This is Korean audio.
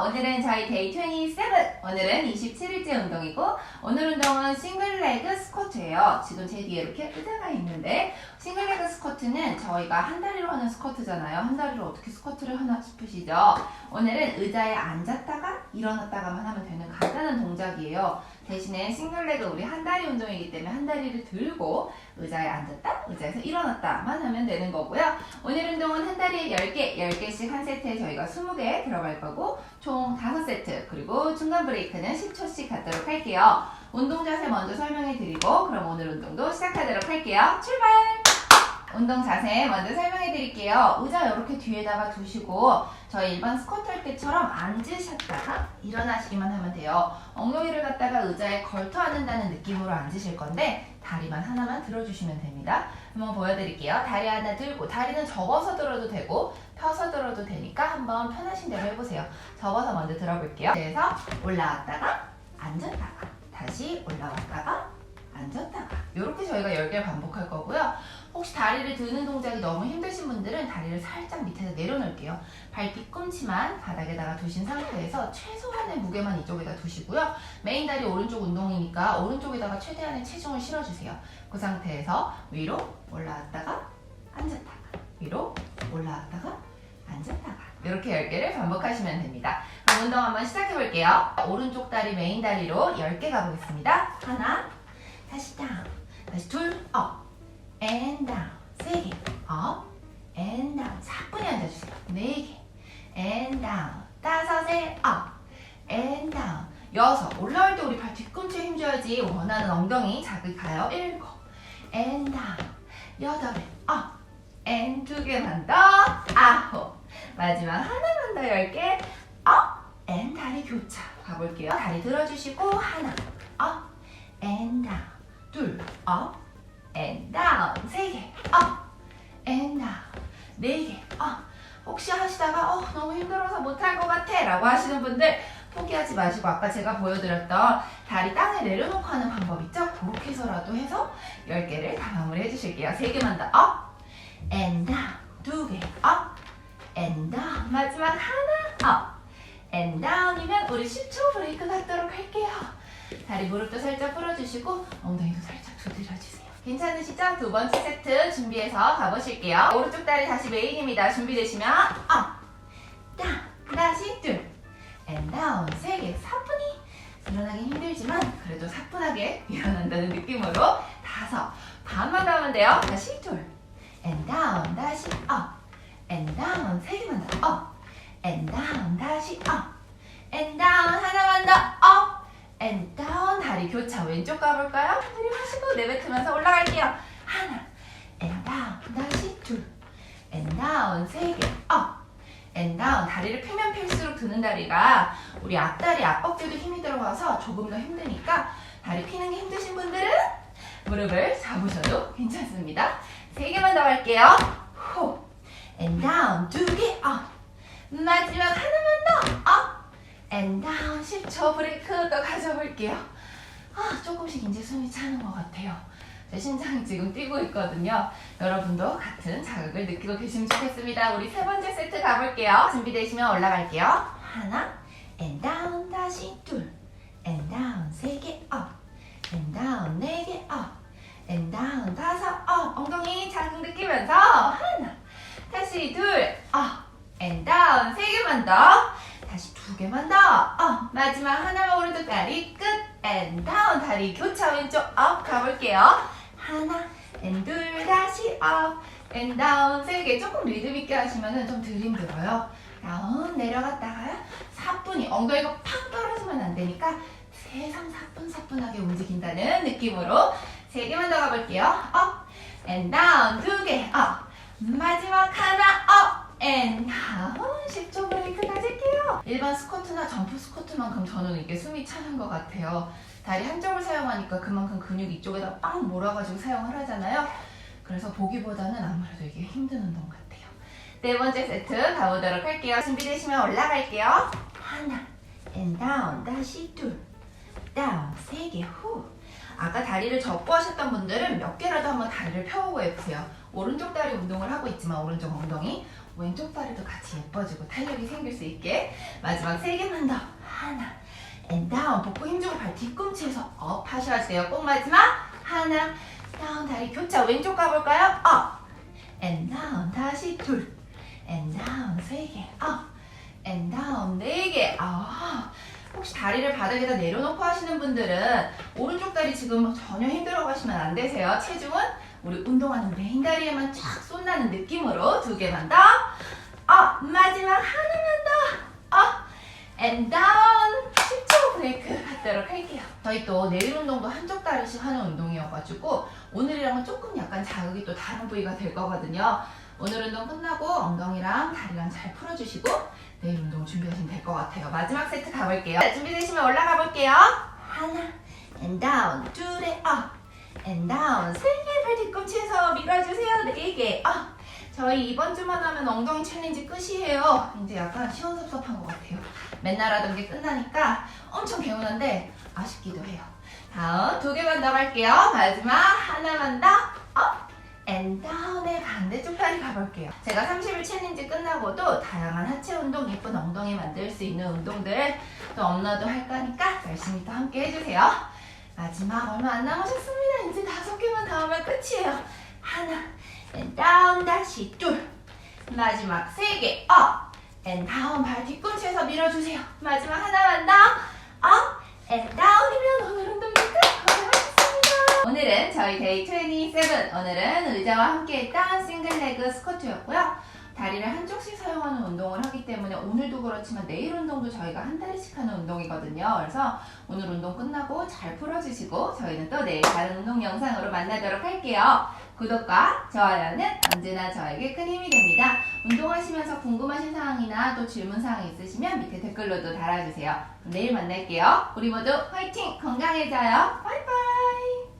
오늘은 저희 데이 27. 오늘은 27일째 운동이고, 오늘 운동은 싱글레그 스쿼트예요. 지금 제 뒤에 이렇게 의자가 있는데, 싱글레그 스쿼트는 저희가 한 다리로 하는 스쿼트잖아요. 한 다리로 어떻게 스쿼트를 하나 싶으시죠? 오늘은 의자에 앉았다가 일어났다가만 하면 되는 간단한 동작이에요. 대신에 싱글레그 우리 한 다리 운동이기 때문에 한 다리를 들고 의자에 앉았다, 의자에서 일어났다만 하면 되는 거고요. 오늘 운동은 한 다리에 10개, 10개씩 한 세트에 저희가 20개 들어갈 거고 총 5세트 그리고 중간 브레이크는 10초씩 갖도록 할게요. 운동 자세 먼저 설명해 드리고 그럼 오늘 운동도 시작하도록 할게요. 출발! 운동 자세 먼저 설명해 드릴게요. 의자 이렇게 뒤에다가 두시고 저희 일반 스쿼트 할 때처럼 앉으셨다가 일어나시기만 하면 돼요. 엉덩이를 갖다가 의자에 걸터 앉는다는 느낌으로 앉으실 건데 다리만 하나만 들어주시면 됩니다. 한번 보여드릴게요. 다리 하나 들고 다리는 접어서 들어도 되고 펴서 들어도 되니까 한번 편하신 대로 해보세요. 접어서 먼저 들어볼게요. 그래서 올라왔다가 앉았다가 다시 올라왔다가 앉았다가 이렇게 저희가 10개를 반복할. 혹시 다리를 드는 동작이 너무 힘드신 분들은 다리를 살짝 밑에다 내려놓을게요. 발 뒤꿈치만 바닥에다가 두신 상태에서 최소한의 무게만 이쪽에다 두시고요. 메인 다리 오른쪽 운동이니까 오른쪽에다가 최대한의 체중을 실어주세요. 그 상태에서 위로 올라왔다가 앉았다가 위로 올라왔다가 앉았다가 이렇게 10개를 반복하시면 됩니다. 그럼 운동 한번 시작해 볼게요. 오른쪽 다리 메인 다리로 10개 가보겠습니다. 하나, 다시 다운, 다시 둘, 업, and down, 세 개, up, and down, 사뿐히 앉아주세요. 네 개, and down, 다섯에 up, and down, 여섯, 올라올 때 우리 발 뒤꿈치에 힘줘야지 원하는 엉덩이 자극 가요. 일곱, and down, 여덟에 up, and 두 개만 더, 아홉, 마지막 하나만 더 열 개, up, and 다리 교차. 가볼게요. 다리 들어주시고 하나, up, and down, 둘, up, and down, 세 개, up, and down, 네 개, up. 혹시 하시다가 어, 너무 힘들어서 못할 것 같아 라고 하시는 분들 포기하지 마시고 아까 제가 보여드렸던 다리 땅에 내려놓고 하는 방법 있죠? 그렇게 해서라도 해서 10개를 다 마무리 해주실게요. 3개만 더. Up, and down, 두 개, up, and down, 마지막 하나, up, and down이면 우리 10초 브레이크 갖도록 할게요. 다리 무릎도 살짝 풀어주시고 엉덩이도 살짝. 괜찮으시죠? 두 번째 세트 준비해서 가보실게요. 오른쪽 다리 다시 메인입니다. 준비되시면 업, 다운, 다시 둘, 앤 다운 세 개, 사뿐히 일어나기 힘들지만 그래도 사뿐하게 일어난다는 느낌으로 다섯, 반만 더 하면 돼요. 다시 둘, 앤 다운 다시 업, 앤 다운 세 개만 더 업, 앤 다운 다시 업, 앤 다운 하나만 더 업, 앤 다운 다리 교차 왼쪽 가볼까요? 내뱉으면서 올라갈게요. 하나, 앤 다운 다시 둘, 앤 다운 세 개, 업, 앤 다운 다리를 펴면 펼수록 드는 다리가 우리 앞다리 앞벅지도 힘이 들어가서 조금 더 힘드니까 다리 피는 게 힘드신 분들은 무릎을 잡으셔도 괜찮습니다. 세 개만 더 할게요. 호, 앤 다운 두 개, 업, 마지막 하나만 더, 업. 앤 다운 10초 브레이크 또 가져볼게요. 아, 조금씩 이제 숨이 차는 것 같아요. 제 심장이 지금 뛰고 있거든요. 여러분도 같은 자극을 느끼고 계시면 좋겠습니다. 우리 세 번째 세트 가볼게요. 준비되시면 올라갈게요. 하나, 앤 다운 다시 둘, 앤 다운 세 개, 업, 앤 다운 네 개, 업, 앤 다운 다섯, 업. 엉덩이 자극 느끼면서 하나, 다시 둘, 업, 앤 다운 세 개만 더. 다시 두 개만 더. 어, 마지막 하나만 오른쪽 다리 끝. 앤 다운 다리 교차 왼쪽 업 가볼게요. 하나, 앤 둘 다시 업. 앤 다운 세 개. 조금 리듬 있게 하시면은 좀덜 힘들어요. 다운 내려갔다가요. 사뿐히 엉덩이가 팍 떨어지면 안 되니까 세상 사뿐사뿐하게 움직인다는 느낌으로 세 개만 더 가볼게요. 업. 앤 다운 두 개. 업. 마지막 하나 업. 앤 다운 10초 브레이크 가질게요. 일반 스쿼트나 점프 스쿼트만큼 저는 이게 숨이 차는 것 같아요. 다리 한쪽을 사용하니까 그만큼 근육 이쪽에다 빵 몰아가지고 사용을 하잖아요. 그래서 보기보다는 아무래도 이게 힘든 운동 같아요. 네 번째 세트 가보도록 할게요. 준비되시면 올라갈게요. 하나, 앤 다운, 다시 둘, 다운, 세 개, 후. 아까 다리를 접고 하셨던 분들은 몇 개라도 한번 다리를 펴보고 해보세요. 오른쪽 다리 운동을 하고 있지만 오른쪽 엉덩이 왼쪽 다리도 같이 예뻐지고 탄력이 생길 수 있게 마지막 세 개만 더. 하나. 앤 다운 복부 힘주고 발 뒤꿈치에서 업 하셔야 돼요. 꼭 마지막 하나. 다운 다리 교차. 왼쪽 가볼까요? 업앤 다운 다시 둘앤 다운 세개업앤 다운 네개. 아 혹시 다리를 바닥에다 내려놓고 하시는 분들은 오른쪽 다리 지금 전혀 힘들어 가시면 안 되세요 체중은 우리 운동하는 메인 다리에만 쫙 쏟나는 느낌으로 두 개만 더 업! 마지막 하나만 더 업! 앤 다운 10초 브레이크 하도록 할게요 저희 또 내일 운동도 한쪽 다리씩 하는 운동이어가지고 오늘이랑은 조금 약간 자극이 또 다른 부위가 될 거거든요 오늘 운동 끝나고 엉덩이랑 다리랑 잘 풀어주시고 내일 운동 준비하시면 될 것 같아요. 마지막 세트 가볼게요. 자, 준비되시면 올라가 볼게요. 하나 앤 다운 둘에 업앤 다운 세개발 뒤꿈치에서 밀어주세요 네개. 업 저희 이번 주만 하면 엉덩이 챌린지 끝이에요. 이제 약간 시원섭섭한 것 같아요. 맨날 하던 게 끝나니까 엄청 개운한데 아쉽기도 해요. 다음 두 개만 더 갈게요. 마지막 하나만 더. 업! 앤 다운의 반대쪽 다리 가볼게요. 제가 30일 챌린지 끝나고도 다양한 하체 운동, 예쁜 엉덩이 만들 수 있는 운동들 또 업로드 할 거니까 열심히 또 함께 해주세요. 마지막 얼마 안 남으셨습니다. 이제 다섯 개만 더 하면 끝이에요. 하나, 앤 다운 다시 둘, 마지막 세 개, 업, 앤 다운 발 뒤꿈치에서 밀어주세요. 마지막 하나만 더, 업, 앤 다운이면 오늘 운동. 오늘은 저희 데이 27 오늘은 의자와 함께 했던 싱글레그 스쿼트였고요. 다리를 한쪽씩 사용하는 운동을 하기 때문에 오늘도 그렇지만 내일 운동도 저희가 한 다리씩 하는 운동이거든요. 그래서 오늘 운동 끝나고 잘 풀어주시고 저희는 또 내일 다른 운동 영상으로 만나도록 할게요. 구독과 좋아요는 언제나 저에게 큰 힘이 됩니다. 운동하시면서 궁금하신 사항이나 또 질문 사항이 있으시면 밑에 댓글로도 달아주세요. 내일 만날게요. 우리 모두 화이팅! 건강해져요. 화이팅!